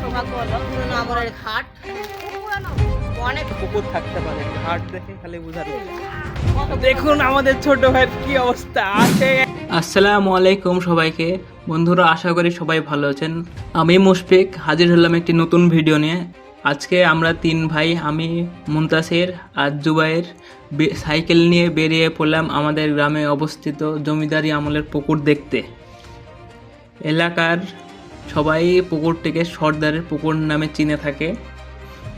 সৌভাগ্য হলো পুরনো আমলের ঘাট। অনেক পুকুর থাকতে পারে ঘাট দেখে খালি বুঝার দেখুন আমাদের ছোট ভাইয়ের কি অবস্থা আছে। আসসালামু আলাইকুম সবাইকে। বন্ধুরা আশা করি সবাই ভালো আছেন। আমি মুশফিক হাজির হলাম একটি নতুন ভিডিও নিয়ে। আজকে আমরা তিন ভাই আমি মুনতাসির আর জুবাইর বে- সাইকেল নিয়ে বেরিয়ে পড়লাম আমাদের গ্রামে অবস্থিত জমিদারি আমলের পুকুর দেখতে। এলাকার সবাই পুকুরটিকে সর্দারের পুকুর নামে চিনে থাকে।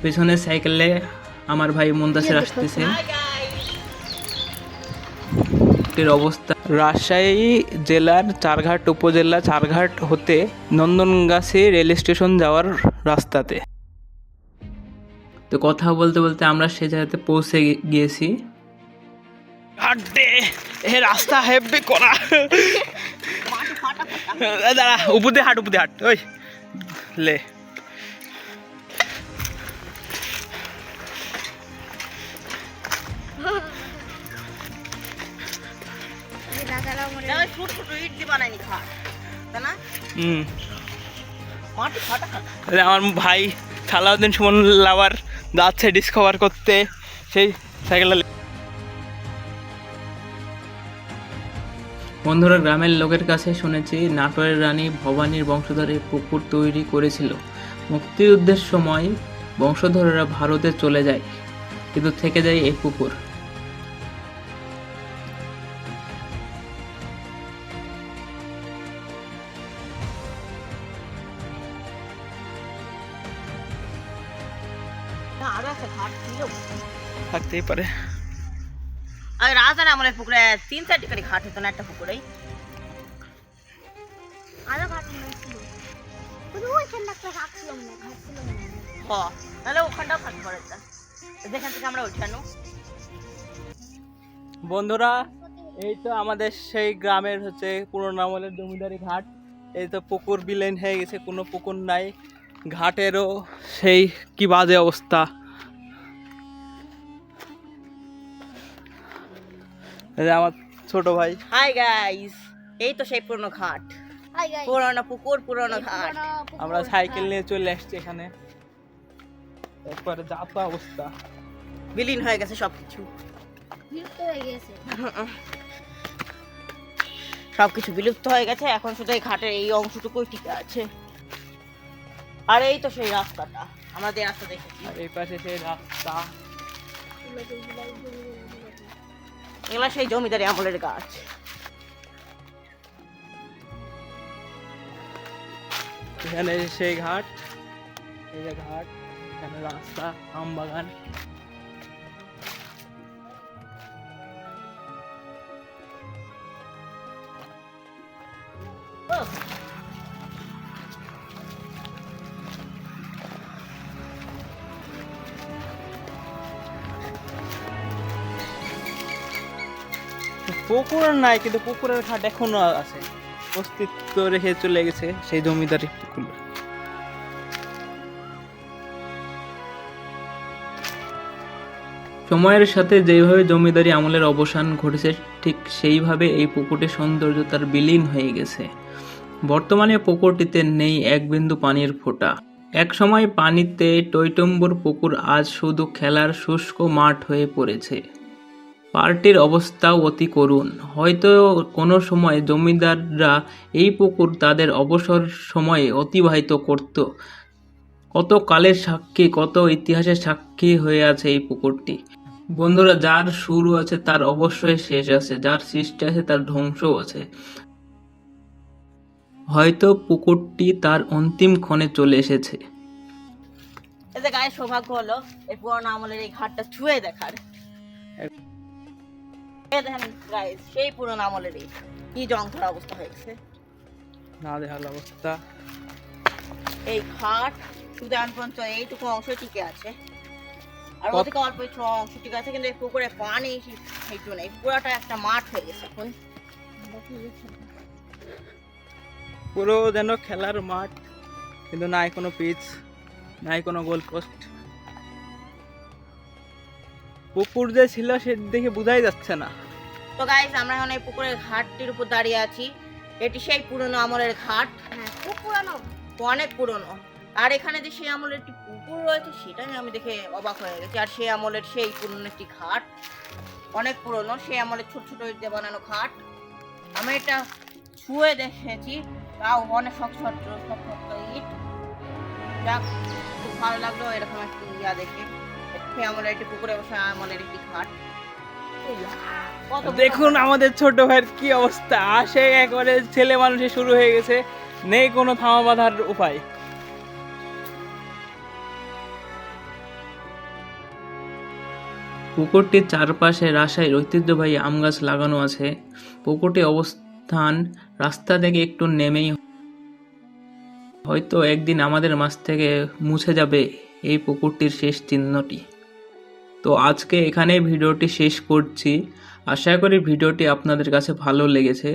পেছনে সাইকেলে আমার ভাই মুন্তাসির আসতেছে। এর অবস্থা। রাজশাহী জেলার চারঘাট উপজেলা চারঘাট হতে নন্দনগাছি রেল স্টেশন যাওয়ার রাস্তাতে। তো কথা বলতে বলতে আমরা সে জায়গাতে পৌঁছে গে- গিয়েছি। এ রাস্তা হেব্বি করা। দাঁড়া হাট উপদে হাট। ওই লে। ওই ইট দিয়ে ফাটা ফাটা তাহলে আমার ভাই সালাউদ্দিন সুমন লাভার যাচ্ছে ডিসকভার করতে সেই সাইকেলটা বন্ধুরা গ্রামের লোকের কাছে শুনেছি নাটোরের রানী ভবানীর বংশধর এই পুকুর তৈরি করেছিল। মুক্তিযুদ্ধের সময় বংশধরেরা ভারতে চলে যায় কিন্তু থেকে যায় এই পুকুর। থাকতেই পারে। আর রাজার আমলের পুকুরে তিন চারটি করে ঘাট হতো না একটা পুকুরেই। আরও ঘাট ছিল। ওইখানটা একটা ঘাট ছিল ঘাট ছিল মনে হ তাহলে ওখানটাও পারে যেখান থেকে আমরা উঠানো বন্ধুরা এই তো আমাদের সেই গ্রামের হচ্ছে পুরোনো আমলের জমিদারি ঘাট। এই তো পুকুর বিলেন হয়ে গেছে কোনো পুকুর নাই। ঘাটেরও সেই কি বাজে অবস্থা। আমার ছোট ভাই। হাই গাইস এই তো সেই পুরনো ঘাট। পুরনো পুকুর পুরনো ঘাট। আমরা সাইকেল হ্যাঁ। নিয়ে চলে আসছি এখানে। একবারে যা তা অবস্থা। বিলীন হয়ে গেছে সবকিছু। বিলুপ্ত হয়ে গেছে সবকিছু বিলুপ্ত হয়ে গেছে এখন শুধু এই ঘাটের এই অংশটুকুই টিকে আছে। আর এই তো সেই রাস্তাটা আমাদের রাস্তা দেখেছি। আর এই পাশে সেই রাস্তা। এগুলো সেই জমিদারি আমলের গাছ। এখানে সেই ঘাট এই যে ঘাট এখানে রাস্তা আম বাগান। পুকুর নাই, কিন্তু পুকুরের ঘাট এখনও আছে। অস্তিত্ব রেখে চলে গেছে সেই জমিদারি পুকুর। সময়ের সাথে যেভাবে জমিদারি আমলের অবসান ঘটেছে, ঠিক সেইভাবে এই পুকুরটির সৌন্দর্য তার বিলীন হয়ে গেছে। বর্তমানে পুকুরটিতে নেই এক বিন্দু পানির ফোঁটা। একসময় পানিতে টৈটম্বর পুকুর আজ শুধু খেলার শুষ্ক মাঠ হয়ে পড়েছে। পার্টির অবস্থাও অতি করুণ। হয়তো কোনো সময় জমিদাররা এই পুকুর তাদের অবসর সময়ে অতিবাহিত করত। কত কালের সাক্ষী, কত ইতিহাসের সাক্ষী হয়ে আছে এই পুকুরটি। বন্ধুরা, যার শুরু আছে তার অবশ্যই শেষ আছে, যার সৃষ্টি আছে তার ধ্বংসও আছে। হয়তো পুকুরটি তার অন্তিম ক্ষণে চলে এসেছে। এতে গায়ে সৌভাগ্য হলো, এই পুরনো আমলের এই ঘাটটা ছুঁয়ে দেখার। দেখেন গাইস সেই পুরনো আমলের এই কি যন্ত্র অবস্থা হয়ে গেছে। না দেখার অবস্থা। এই ঘাট শুধু এখন পর্যন্ত এইটুকু অংশ টিকে আছে। আর ওদিকে অল্প একটু অংশ টিকে আছে কিন্তু এই পুকুরে পানি নেই। পুরোটা একটা মাঠ হয়ে গেছে এখন। পুরো যেন খেলার মাঠ কিন্তু নাই কোনো পিচ নাই কোনো গোল পোস্ট পুকুর যে ছিল সে দেখে বোঝাই যাচ্ছে না। তো গাইস আমরা এখন এই পুকুরের ঘাটটির উপর দাঁড়িয়ে আছি। এটি সেই পুরনো আমলের ঘাট। হ্যাঁ খুব পুরানো। অনেক পুরনো। আর এখানে যে সেই আমলের একটি পুকুর রয়েছে সেটাই আমি দেখে অবাক হয়ে গেছি। আর সেই আমলের সেই পুরনো একটি ঘাট অনেক পুরনো। সেই আমলের ছোট ছোট ইট দিয়ে বানানো ঘাট আমি এটা ছুঁয়ে দেখেছি। তাও অনেক শক্ত শক্ত শক্ত ইট। যাক খুব ভালো লাগল এরকম একটি ইয়া দেখে। সেই আমলের একটি পুকুরে বসে আমলের একটি ঘাট। দেখুন আমাদের ছোট ভাইয়ের কি অবস্থা। আসে একবারে ছেলে মানুষে শুরু হয়ে গেছে। নেই কোনো থামা বাঁধার উপায়। পুকুরটির চারপাশে রাজশাহীর ঐতিহ্যবাহী আম গাছ লাগানো আছে। পুকুরটি অবস্থান রাস্তা থেকে একটু নেমেই হয়তো একদিন আমাদের মাছ থেকে মুছে যাবে এই পুকুরটির শেষ চিহ্নটি। তো আজকে এখানে ভিডিওটি শেষ করছি। আশা করি ভিডিওটি আপনাদের কাছে ভালো লেগেছে।